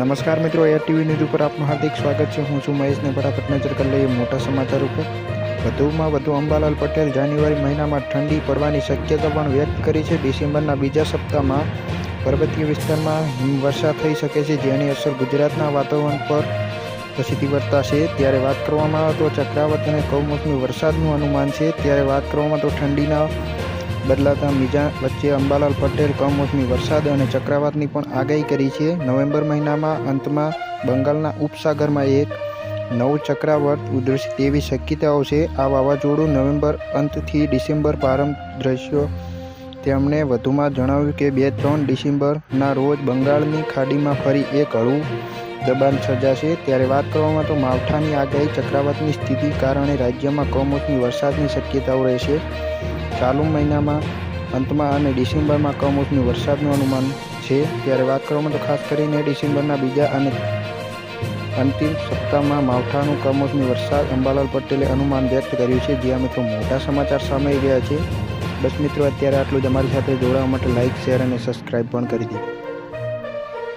નમસ્કાર મિત્રો air TV news ઉપર આપનું હાર્દિક સ્વાગત છે. હું છું મહેશને બરાબર નજર કરી લઈએ મોટા સમાચાર ઉપર. વધુમાં વધુ અંબાલાલ પટેલ જાન્યુઆરી મહિનામાં ઠંડી પડવાની શક્યતા પણ વ્યક્ત કરી છે. ડિસેમ્બરના બીજા સપ્તાહમાં પર્વતીય વિસ્તારમાં હિમવર્ષા થઈ શકે છે, જેની અસર ગુજરાતના વાતાવરણ પર પછીથી વર્તાશે. ત્યારે વાત કરવામાં આવે તો ચક્રાવત અને કૌમોસમી વરસાદનું અનુમાન છે. ત્યારે વાત કરવામાં તો ઠંડીના બદલાતા બીજા વચ્ચે અંબાલાલ પટેલ કમોસમી વરસાદ અને ચક્રવાતની પણ આગાહી કરી છે. નવેમ્બર મહિનામાં અંતમાં બંગાળના ઉપસાગરમાં એક નવું ચક્રવાત ઉધરશે તેવી શક્યતાઓ છે. આ વાવાઝોડું નવેમ્બર અંતથી ડિસેમ્બર પ્રારંભ દ્રશ્યો તેમણે વધુમાં જણાવ્યું કે બે ત્રણ ડિસેમ્બરના રોજ બંગાળની ખાડીમાં ફરી એક હળવું દબાણ સર્જાશે. ત્યારે વાત કરવામાં તો માવઠાની આગાહી ચક્રવાતની સ્થિતિ કારણે રાજ્યમાં કમોસમી વરસાદની શક્યતાઓ રહેશે. ચાલુ મહિનામાં, અંતમાં અને ડિસેમ્બરમાં કમોસમી વરસાદનું અનુમાન છે. ત્યારે વાત કરવામાં તો ખાસ કરીને ડિસેમ્બરના બીજા અને અંતિમ સપ્તાહમાં માવઠાનું કમોસમી વરસાદ અંબાલાલ પટેલે અનુમાન વ્યક્ત કર્યું છે. જ્યાં મિત્રો મોટા સમાચાર સામે રહ્યા છે બસ મિત્રો, અત્યારે આટલું જ અમારી સાથે જોડાવા માટે લાઇક શેર અને સબસ્ક્રાઈબ પણ કરી દીધું